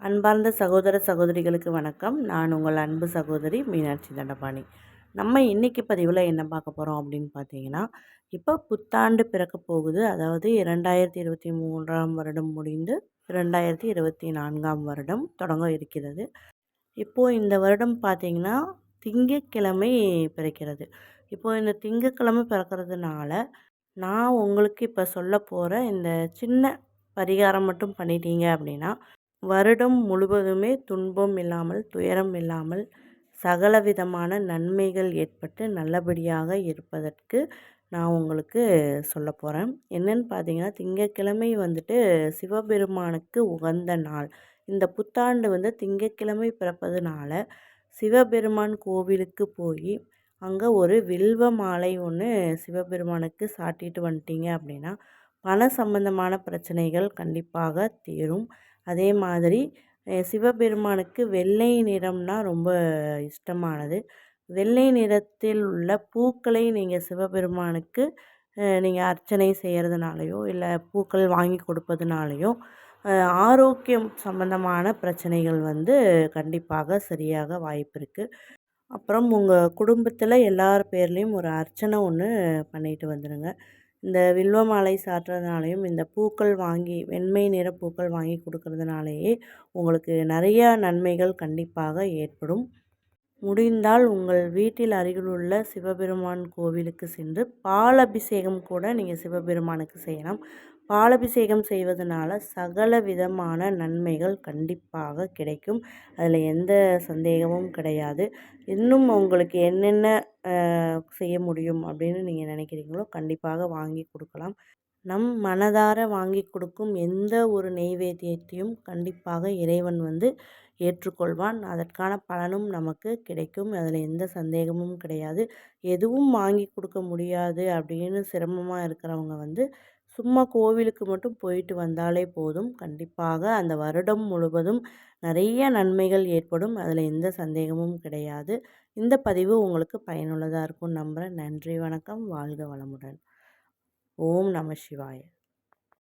அன்பார்ந்த சகோதர சகோதரிகளுக்கு வணக்கம். நான் உங்கள் அன்பு சகோதரி மீனாட்சி தண்டபாணி. நம்ம இன்றைக்கி பதிவில் என்ன பார்க்க போகிறோம் அப்படின்னு பார்த்தீங்கன்னா இப்போ புத்தாண்டு பிறக்க போகுது. அதாவது இரண்டாயிரத்தி இருபத்தி மூன்றாம் வருடம் முடிந்து இரண்டாயிரத்தி இருபத்தி நான்காம் வருடம் தொடங்க இருக்கிறது. இப்போது இந்த வருடம் பார்த்திங்கன்னா திங்கக்கிழமை பிறக்கிறது. இப்போது இந்த திங்கக்கிழமை பிறக்கிறதுனால நான் உங்களுக்கு இப்போ சொல்ல போகிற இந்த சின்ன பரிகாரம் மட்டும் பண்ணிட்டீங்க அப்படின்னா வருடம் முழுவதுமே துன்பம் இல்லாமல் துயரம் இல்லாமல் சகலவிதமான நன்மைகள் ஏற்பட்டு நல்லபடியாக இருப்பதற்கு நான் உங்களுக்கு சொல்ல போகிறேன் என்னென்னு பார்த்தீங்கன்னா திங்கக்கிழமை வந்துட்டு சிவபெருமானுக்கு உகந்த நாள். இந்த புத்தாண்டு வந்து திங்கக்கிழமை பிறப்பதுனால சிவபெருமான் கோவிலுக்கு போய் அங்கே ஒரு வில்வ மாலை ஒன்று சிவபெருமானுக்கு சாட்டிட்டு வந்துட்டீங்க அப்படின்னா பண சம்பந்தமான பிரச்சனைகள் கண்டிப்பாக தீரும். அதே மாதிரி சிவபெருமானுக்கு வெள்ளை நிறம்னா ரொம்ப இஷ்டமானது. வெள்ளை நிறத்தில் உள்ள பூக்களை நீங்கள் சிவபெருமானுக்கு நீங்கள் அர்ச்சனை செய்கிறதுனாலையோ இல்லை பூக்கள் வாங்கி கொடுப்பதுனாலையோ ஆரோக்கியம் சம்பந்தமான பிரச்சனைகள் வந்து கண்டிப்பாக சரியாக வாய்ப்பு இருக்குது அப்புறம் உங்கள் குடும்பத்தில் எல்லார் பேர்லேயும் ஒரு அர்ச்சனை ஒன்று பண்ணிட்டு வந்துடுங்க இந்த வில்வ மாலை சாற்றுறதுனாலையும் இந்த பூக்கள் வாங்கி வெண்மை நிற பூக்கள் வாங்கி கொடுக்கறதுனாலேயே உங்களுக்கு நிறையா நன்மைகள் கண்டிப்பாக ஏற்படும். முடிந்தால் உங்கள் வீட்டில் அருகிலுள்ள சிவபெருமான் கோவிலுக்கு சென்று பால் அபிஷேகம் கூட நீங்கள் சிவபெருமானுக்கு செய்யலாம். பாலபிஷேகம் செய்வதனால சகல விதமான நன்மைகள் கண்டிப்பாக கிடைக்கும். அதில் எந்த சந்தேகமும் கிடையாது. இன்னும் உங்களுக்கு என்னென்ன செய்ய முடியும் அப்படின்னு நீங்கள் நினைக்கிறீங்களோ கண்டிப்பாக வாங்கி கொடுக்கலாம். நம் மனதார வாங்கி கொடுக்கும் எந்த ஒரு நெய்வேத்தியத்தையும் கண்டிப்பாக இறைவன் வந்து ஏற்றுக்கொள்வான். அதற்கான பலனும் நமக்கு கிடைக்கும். அதில் எந்த சந்தேகமும் கிடையாது. எதுவும் வாங்கி கொடுக்க முடியாது அப்படின்னு சிரமமாக இருக்கிறவங்க வந்து சும்மா கோவிலுக்கு மட்டும் போயிட்டு வந்தாலே போதும். கண்டிப்பாக அந்த வருடம் முழுவதும் நிறைய நன்மைகள் ஏற்படும். அதில் எந்த சந்தேகமும் கிடையாது. இந்த பதிவு உங்களுக்கு பயனுள்ளதாக இருக்கும் நம்புகிறேன் நன்றி வணக்கம். வாழ்க வளமுடன். ओम नमः शिवाय।